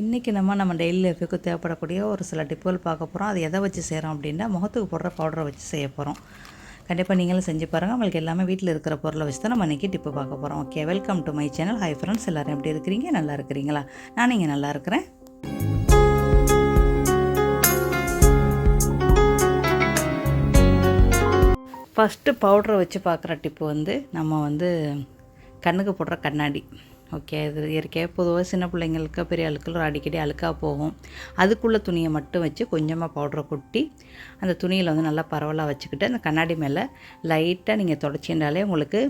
இன்றைக்கி நம்ம நம்ம டெய்லி லைஃபுக்கு தேவைப்படக்கூடிய ஒரு சில டிப்புகள் பார்க்க போகிறோம் அது எதை வச்சு செய்கிறோம் அப்படின்னா முகத்துக்கு போடுற பவுடரை வச்சு செய்ய போகிறோம் கண்டிப்பாக நீங்களும் செஞ்சு பாருங்கள் உங்களுக்கு எல்லாமே வீட்டில் இருக்கிற பொருளை வச்சு தான் நம்ம இன்றைக்கி டிப்பு பார்க்க போகிறோம் okay welcome to my channel hi friends எல்லோரும் எப்படி இருக்கிறீங்க? நல்லா இருக்கிறீங்களா? நான் இங்கே நல்லா இருக்கிறேன். ஃபஸ்ட்டு பவுடரை வச்சு பார்க்குற டிப்பு வந்து நம்ம வந்து கண்ணுக்கு போடுற கண்ணாடி. ஓகே இது இயற்கையாக பொதுவாக சின்ன பிள்ளைங்களுக்கு பெரிய அழுக்கள் அடிக்கடி அழுக்காக போகும். அதுக்குள்ளே துணியை மட்டும் வச்சு கொஞ்சமாக பவுடரை கொட்டி அந்த துணியில் வந்து நல்லா பரவலாக வச்சுக்கிட்டு அந்த கண்ணாடி மேலே லைட்டாக நீங்கள் தொடச்சின்றாலே உங்களுக்கு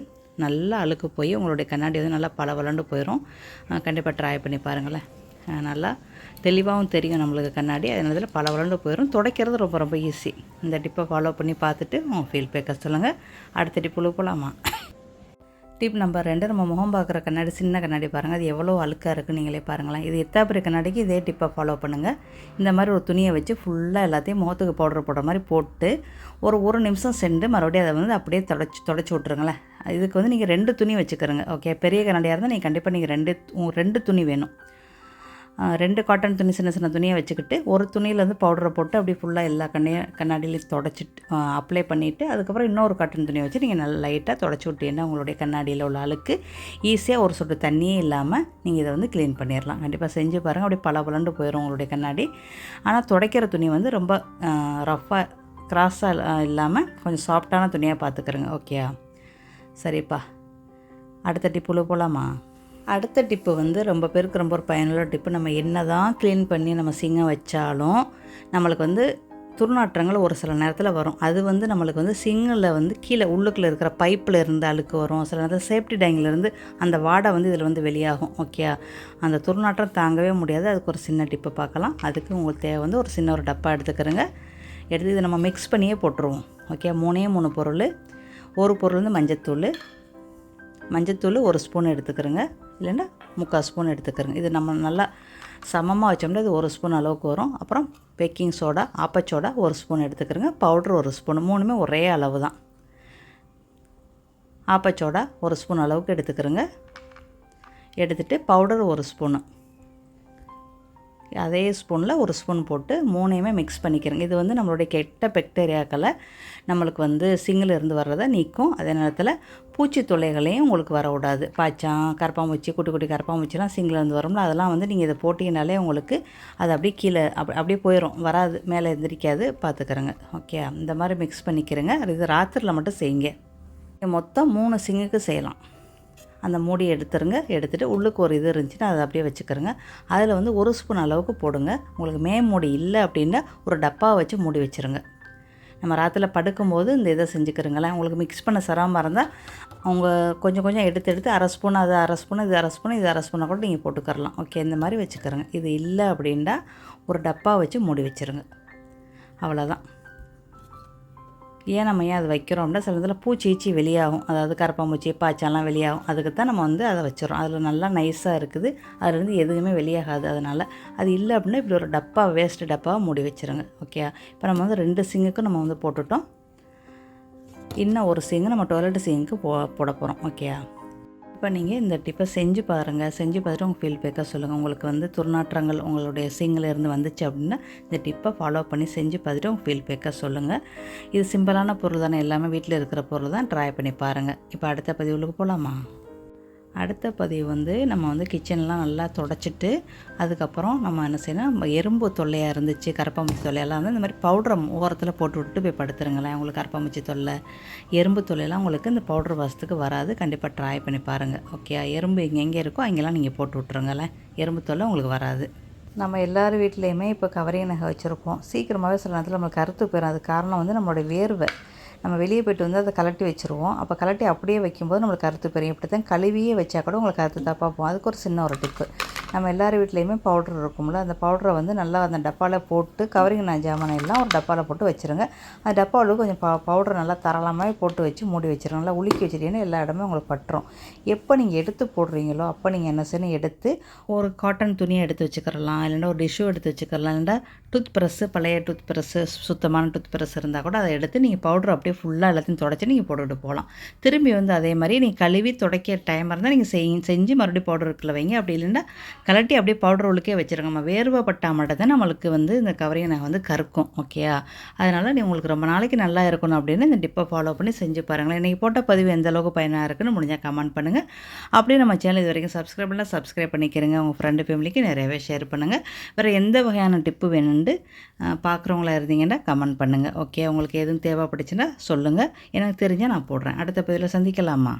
நல்லா அழுக்கு போய் உங்களுடைய கண்ணாடி வந்து நல்லா பளபளன்னு போயிடும் கண்டிப்பாக ட்ரை பண்ணி பாருங்களேன். நல்லா தெளிவாகவும் தெரியும் நம்மளுக்கு கண்ணாடி. அதனால பளபளன்னு போயிடும் துடைக்கிறது ரொம்ப ரொம்ப ஈஸி இந்த டிப்பை ஃபாலோ பண்ணி பார்த்துட்டு உங்கள் ஃபீல் பேக்க சொல்லுங்கள் அடுத்த டிப்பில் போகலாமா டிப் நம்பர் ரெண்டு நம்ம முகம் பார்க்குற கண்ணாடி சின்ன கண்ணாடி பாருங்கள் அது எவ்வளோ அழுக்காக இருக்குன்னு நீங்களே பாருங்களேன். இது எத்தாப்பிரி கண்ணாடிக்கு இதே டிப்பை ஃபாலோ பண்ணுங்கள் இந்த மாதிரி ஒரு துணியை வச்சு ஃபுல்லாக எல்லாத்தையும் முகத்துக்கு பவுடர் போடுற மாதிரி போட்டு ஒரு ஒரு நிமிஷம் சென்று மறுபடியும் அதை வந்து அப்படியே தொடச்சி தொடச்சி விட்ருங்களேன் இதுக்கு வந்து நீங்கள் ரெண்டு துணி வச்சுக்கிறோங்க ஓகே பெரிய கண்ணாடியாக இருந்தால் நீங்கள் கண்டிப்பாக நீங்கள் ரெண்டு ரெண்டு துணி வேணும். ரெண்டு காட்டன் துணி சின்ன சின்ன துணியை வச்சுக்கிட்டு ஒரு துணியில் வந்து பவுடரை போட்டு அப்படியே ஃபுல்லாக எல்லா கண்ணையும் கண்ணாடியிலையும் தொடச்சிட்டு அப்ளை பண்ணிவிட்டு அதுக்கப்புறம் இன்னொரு காட்டன் துணியை வச்சு நீங்கள் நல்லா லைட்டாக தொடச்சி விட்டீங்கன்னா உங்களுடைய கண்ணாடியில் உள்ள அழுக்கு ஈஸியாக ஒரு சொட்டு தண்ணியே இல்லாமல் நீங்கள் இதை வந்து க்ளீன் பண்ணிடலாம் கண்டிப்பாக செஞ்சு பாருங்கள் அப்படியே பல பலண்டு போயிடும் உங்களுடைய கண்ணாடி. ஆனால் துடைக்கிற துணி வந்து ரொம்ப ரஃப்பாக கிராஸாக இல்லாமல் கொஞ்சம் சாஃப்டான துணியாக பார்த்துக்கிறேங்க ஓகேயா சரிப்பா. அடுத்த டிப்புல போகலாமா அடுத்த டிப்பு வந்து ரொம்ப பேருக்கு ரொம்ப ஒரு பயனுள்ள டிப்பு. நம்ம என்ன தான் க்ளீன் பண்ணி நம்ம சிங்கம் வச்சாலும் நம்மளுக்கு வந்து துர்நாற்றங்கள் ஒரு சில நேரத்தில் வரும். அது வந்து நம்மளுக்கு வந்து சிங்கில் வந்து கீழே உள்ளுக்குள்ளே இருக்கிற பைப்பில் இருந்து அழுக்கு வரும். சில நேரத்தில் சேஃப்டி டேங்கிலேருந்து அந்த வாடை வந்து இதில் வந்து வெளியாகும். ஓகே அந்த துர்நாற்றம் தாங்கவே முடியாது. அதுக்கு ஒரு சின்ன டிப்பு பார்க்கலாம். அதுக்கு உங்களுக்கு தேவை வந்து ஒரு சின்ன ஒரு டப்பா எடுத்துக்கிறோங்க. எடுத்து இதை நம்ம மிக்ஸ் பண்ணியே போட்டுருவோம். ஓகே மூணே மூணு பொருள். ஒரு பொருள் வந்து மஞ்சத்தூள். மஞ்சத்தூள் ஒரு ஸ்பூன் எடுத்துக்கிறோங்க. இல்லைன்னா முக்கால் ஸ்பூன் எடுத்துக்கிறேங்க. இது நம்ம நல்லா சமமாக வச்சோம்னா இது ஒரு ஸ்பூன் அளவுக்கு வரும். அப்புறம் பேக்கிங் சோடா ஆப்பச்சோடா ஒரு ஸ்பூன் எடுத்துக்கிறேங்க. பவுட்ரு ஒரு ஸ்பூன். மூணுமே ஒரே அளவு தான். ஆப்பச்சோடா ஒரு ஸ்பூன் அளவுக்கு எடுத்துக்கிறேங்க. எடுத்துகிட்டு பவுடர் ஒரு ஸ்பூனு. அதே ஸ்பூனில் ஒரு ஸ்பூன் போட்டு மூணையுமே மிக்ஸ் பண்ணிக்கிறேங்க. இது வந்து நம்மளுடைய கெட்ட பெக்டீரியாக்களை நம்மளுக்கு வந்து சிங்கில் இருந்து வர்றதை நீக்கும். அதே நேரத்தில் பூச்சி தொல்லைகளையும் உங்களுக்கு வர விடாது. பாய்ச்சான் கரப்பாம்பூச்சி குட்டி குட்டி கரப்பாம்பூச்சிலாம் சிங்கில் இருந்து வரும்ல அதெல்லாம் வந்து நீங்கள் இதை போட்டிங்கனாலே உங்களுக்கு அது அப்படியே கீழே அப்படி அப்படியே போயிடும் வராது மேலே எந்திரிக்காது. பார்த்துக்கிறேங்க. ஓகே இந்த மாதிரி மிக்ஸ் பண்ணிக்கிறேங்க. இது ராத்திரியில் மட்டும் செய்யுங்க. மொத்தம் மூணு சிங்குக்கு செய்யலாம். அந்த மூடி எடுத்துருங்க. எடுத்துகிட்டு உள்ளுக்கு ஒரு இது இருந்துச்சுன்னா அதை அப்படியே வச்சுக்கிறோங்க. அதில் வந்து ஒரு ஸ்பூன் அளவுக்கு போடுங்க. உங்களுக்கு மே மூடி இல்லை அப்படின்னா ஒரு டப்பாவை வச்சு மூடி வச்சுருங்க. நம்ம ராத்தில் படுக்கும்போது இந்த இதை செஞ்சுக்கிறோங்களேன் உங்களுக்கு மிக்ஸ் பண்ண சிரமமாக இருந்தால் அவங்க கொஞ்சம் கொஞ்சம் எடுத்து எடுத்து அரை ஸ்பூன் அது அரை ஸ்பூன் இது அரை ஸ்பூன் இது அரை ஸ்பூனாக கூட நீங்கள் போட்டுக்கரலாம் ஓகே இந்த மாதிரி வச்சுக்கிறோங்க. இது இல்லை அப்படின்னா ஒரு டப்பா வச்சு மூடி வச்சுருங்க. அவ்வளோதான் ஏன் நம்ம ஏன் அதை வைக்கிறோம் அப்படின்னா சில இதில் பூச்சீச்சி வெளியாகும். அதாவது கரப்பாம்பூச்சி பாய்ச்சாலாம் வெளியாகும். அதுக்கு தான் நம்ம வந்து அதை வச்சிடறோம். அதில் நல்லா நைஸாக இருக்குது. அதுலேருந்து எதுவுமே வெளியாகாது. அதனால் அது இல்லை அப்படின்னா இப்படி ஒரு டப்பா வேஸ்ட்டு டப்பாவை மூடி வச்சிருங்க. ஓகே இப்போ நம்ம வந்து ரெண்டு சிங்குக்கும் நம்ம வந்து போட்டுட்டோம். இன்னும் ஒரு சிங்கு நம்ம டொய்லெட் சிங்குக்கு போ போட போகிறோம் ஓகேயா இப்போ நீங்கள் இந்த டிப்பை செஞ்சு பாருங்கள் செஞ்சு பார்த்துட்டு உங்கள் ஃபீல்பேக்காக சொல்லுங்கள் உங்களுக்கு வந்து துர்நாற்றங்கள் உங்களுடைய சிங்கில் இருந்து வந்துச்சு அப்படின்னா இந்த டிப்பை ஃபாலோ பண்ணி செஞ்சு பார்த்துட்டு உங்கள் ஃபீல்பேக்காக சொல்லுங்கள் இது சிம்பிளான பொருள் தானே. எல்லாமே வீட்டில் இருக்கிற பொருள் தான். ட்ரை பண்ணி பாருங்கள் இப்போ அடுத்த பதிவுகளுக்கு போகலாமா அடுத்த பதிவு வந்து நம்ம வந்து கிச்சன்லாம் நல்லா தொடச்சிட்டு அதுக்கப்புறம் நம்ம என்ன செய்யணும் நம்ம எறும்பு தொல்லையாக இருந்துச்சு கரப்பாம்பூச்சி தொல்லையெல்லாம் வந்து இந்த மாதிரி பவுடரை ஓரத்தில் போட்டு விட்டு போய் படுத்துருங்களேன். உங்களுக்கு கரப்பாம்பூச்சி தொல்லை எறும்பு தொல்லையெல்லாம் உங்களுக்கு இந்த பவுடர் வாசத்துக்கு வராது. கண்டிப்பாக ட்ரை பண்ணி பாருங்கள் ஓகே எறும்பு இங்கே எங்கே இருக்கோ அங்கெல்லாம் நீங்கள் போட்டு விட்ருங்களேன் எறும்பு தொல்லை உங்களுக்கு வராது. நம்ம எல்லார் வீட்லேயுமே இப்போ கவரிங் நகை வச்சுருப்போம் சீக்கிரமாகவே சில நேரத்தில் நம்மளுக்கு கருத்து போயிடும் அது காரணம் வந்து நம்மளுடைய வேர்வை. நம்ம வெளியே போயிட்டு வந்து அதை கலட்டி வச்சுருவோம். அப்போ கலட்டி அப்படியே வைக்கும்போது நம்மளுக்கு கருத்து பெரியும். இப்படி தான் கழுவியே வச்சா கூட உங்களுக்கு கருத்து தப்பாக போகும். அதுக்கு ஒரு சின்ன ஒரு டிப்பு நம்ம எல்லார் வீட்லேயுமே பவுட்ரு இருக்கும்ல அந்த பவுடரை வந்து நல்லா அந்த டப்பாவில் போட்டு கவரிங் நான் ஜாமான் எல்லாம் ஒரு டப்பாவில் போட்டு வச்சுருங்க. அந்த டப்பாவில் கொஞ்சம் ப பவுடர் நல்லா தரலாமாவே போட்டு வச்சு மூடி வச்சிருங்க. நல்லா உலுக்கி வச்சுட்டீங்கன்னா எல்லா இடமே உங்களுக்கு பட்டுரும். எப்போ நீங்கள் எடுத்து போடுறீங்களோ அப்போ நீங்கள் என்ன செய்யணும்? எடுத்து ஒரு காட்டன் துணியை எடுத்து வச்சுக்கிறலாம். இல்லைன்னா ஒரு டிஷ்யூ எடுத்து வச்சுக்கிறலாம். இல்லைன்னா டூத் ப்ரஸ்ஸு பழைய டூத் ப்ரஸ்ஸு சுத்தமான டூத் ப்ரஸ் இருந்தால் கூட அதை எடுத்து நீங்கள் பவுடர் அப்படியே ஃபுல்லாக எல்லாத்தையும் தொடச்சி நீங்கள் போட்டுக்கிட்டு போகலாம். திரும்பி வந்து அதே மாதிரி நீங்கள் கழுவி துடைக்க டைம் இருந்தால் நீங்கள் செய் செஞ்சு மறுபடியும் பவுடர் வைங்க. அப்படி இல்லைன்னா கலட்டி அப்படியே பவுடர் உள்ளுக்கே வச்சுருங்க நம்ம வேர்வை பட்டால் மட்டும்தான் நம்மளுக்கு வந்து இந்த கவரிங் நாங்கள் வந்து கருக்கும் ஓகேயா அதனால் நீ உங்களுக்கு ரொம்ப நாளைக்கு நல்லா இருக்கணும் அப்படின்னு இந்த டிப்பை ஃபாலோ பண்ணி செஞ்சு பாருங்களேன். இன்றைக்கி போட்ட பதிவு எந்த அளவுக்கு பயனாக இருக்குன்னு முடிஞ்சால் கமெண்ட் பண்ணுங்கள் அப்படியே நம்ம சேனல் இது வரைக்கும் சப்ஸ்கிரைப் பண்ணால் சப்ஸ்கிரைப் பண்ணிக்கிறங்க. உங்கள் ஃப்ரெண்டு ஃபேமிலிக்கு நிறையவே ஷேர் பண்ணுங்கள் வேறு எந்த வகையான டிப்பு வேணும்னு பார்க்குறவங்களா இருந்தீங்கன்னா கமெண்ட் பண்ணுங்கள் ஓகே உங்களுக்கு எதுவும் தேவைப்பட்டுச்சுன்னா சொல்லுங்கள் எனக்கு தெரிஞ்சால் நான் போடுறேன். அடுத்த பதிவில் சந்திக்கலாமா?